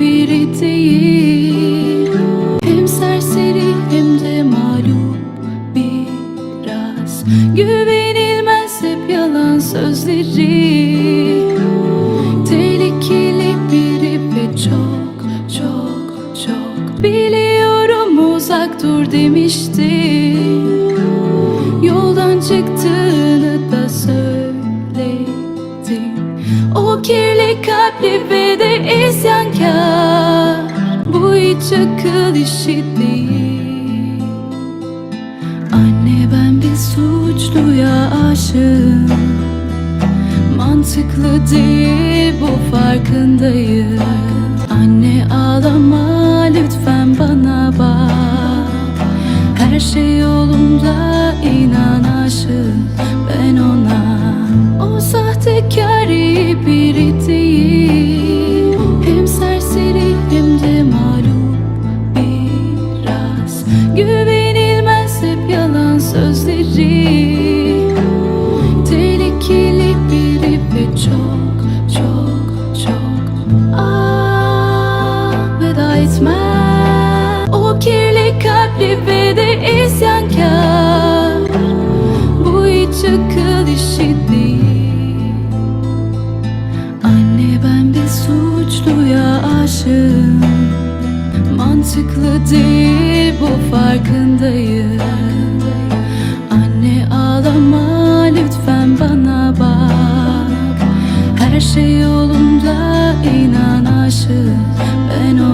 biri değil. Hem serseri hem de mağlup biraz. Güvenilmez hep yalan sözleri. Tehlikeli biri ve çok çok çok. Biliyorum uzak dur demişti. Yoldan çıktığını kalpli ve de isyankar. Bu hiç akıl işi değil. Anne ben bir suçluya aşığım. Mantıklı değil bu farkındayım. Anne ağlama lütfen bana bak. Her şey yolunda Etmem O kirli kalpli ve de isyankar. Bu hiç akıl işi değil. Anne ben bir suçluya aşığım. Mantıklı değil bu farkındayım. Anne ağlama lütfen bana bak. Her şey yolunda inan aşığım. Ben ona